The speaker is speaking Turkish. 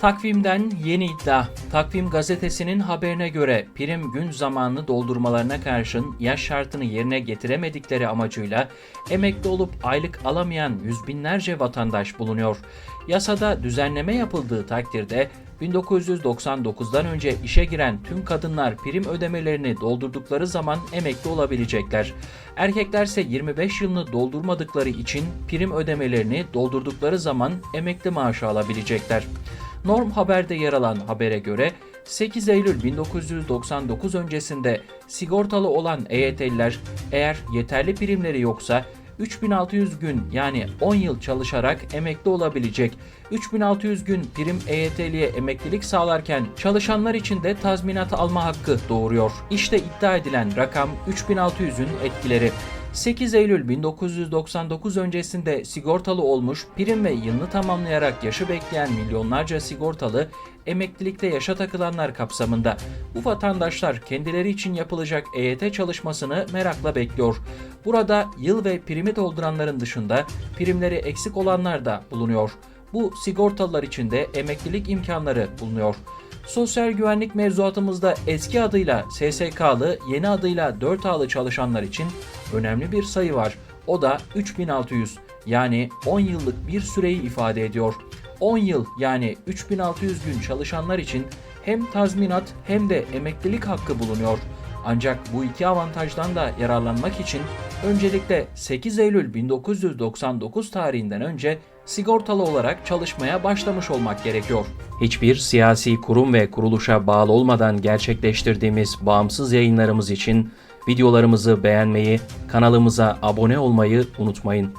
Takvimden yeni iddia. Takvim gazetesinin haberine göre prim gün zamanını doldurmalarına karşın yaş şartını yerine getiremedikleri amacıyla emekli olup aylık alamayan yüz binlerce vatandaş bulunuyor. Yasada düzenleme yapıldığı takdirde 1999'dan önce işe giren tüm kadınlar prim ödemelerini doldurdukları zaman emekli olabilecekler. Erkeklerse 25 yılını doldurmadıkları için prim ödemelerini doldurdukları zaman emekli maaşı alabilecekler. Norm Haber'de yer alan habere göre 8 Eylül 1999 öncesinde sigortalı olan EYT'liler eğer yeterli primleri yoksa 3600 gün yani 10 yıl çalışarak emekli olabilecek. 3600 gün prim EYT'liye emeklilik sağlarken çalışanlar için de tazminat alma hakkı doğuruyor. İşte iddia edilen rakam 3600'ün etkileri. 8 Eylül 1999 öncesinde sigortalı olmuş, prim ve yılını tamamlayarak yaşı bekleyen milyonlarca sigortalı emeklilikte yaşa takılanlar kapsamında. Bu vatandaşlar kendileri için yapılacak EYT çalışmasını merakla bekliyor. Burada yıl ve primi dolduranların dışında primleri eksik olanlar da bulunuyor. Bu sigortalılar için de emeklilik imkanları bulunuyor. Sosyal güvenlik mevzuatımızda eski adıyla SSK'lı, yeni adıyla 4A'lı çalışanlar için önemli bir sayı var. O da 3600 yani 10 yıllık bir süreyi ifade ediyor. 10 yıl yani 3600 gün çalışanlar için hem tazminat hem de emeklilik hakkı bulunuyor. Ancak bu iki avantajdan da yararlanmak için öncelikle 8 Eylül 1999 tarihinden önce sigortalı olarak çalışmaya başlamış olmak gerekiyor. Hiçbir siyasi kurum ve kuruluşa bağlı olmadan gerçekleştirdiğimiz bağımsız yayınlarımız için videolarımızı beğenmeyi, kanalımıza abone olmayı unutmayın.